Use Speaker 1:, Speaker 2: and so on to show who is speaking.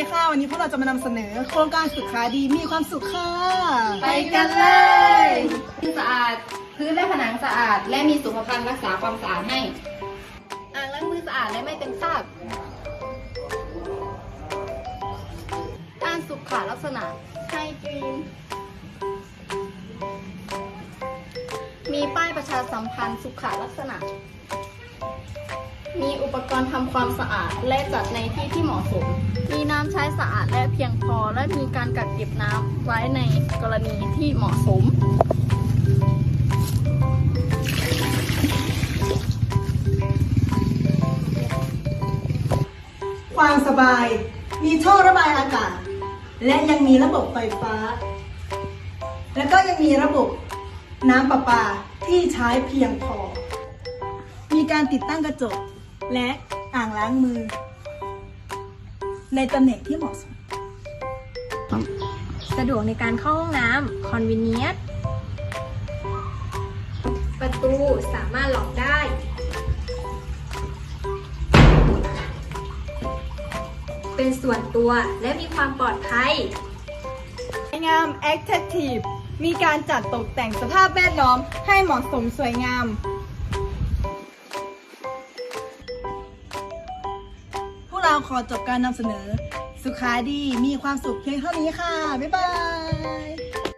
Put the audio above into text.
Speaker 1: วันนี้พวกเราจะมานำเสนอ โครงการสุขาดีมีความสุขค่ะ
Speaker 2: ไปกันเลยที่สะอาดพื้นและผนังสะอาด และมีสุขภัณฑ์รักษาความสะอาดให้ อ่างล้างมือสะอาดและไม่เต็มคราบด้านสุขลักษณะไฮจีนมีป้ายประชาสัมพันธ์สุขลักษณะ มีอุปกรณ์ทำความสะอาดและจัดในที่ที่เหมาะสม มีน้ำใช้สะอาดและเพียงพอ และมีการกักเก็บน้ำไว้ในกรณีที่เหมาะสม
Speaker 1: ความสบาย มีท่อระบายอากาศ และยังมีระบบไฟฟ้า แล้วก็ยังมีระบบน้ำประปาที่ใช้เพียงพอ มีการติดตั้งกระจก และอ่างล้างมือ ในตำแหน่งที่เหมาะสม
Speaker 3: สะดวกในการเข้าห้องน้ำ convenient ประตูสามารถล็อกได้ เป็นส่วนตัวและมีความปลอดภัย
Speaker 1: งาม Active มีการจัดตกแต่งสภาพแวดล้อมให้เหมาะสมสวยงาม ขอจบการนำเสนอ สุขาดีมีความสุขเพียงเท่านี้ค่ะ บ๊ายบาย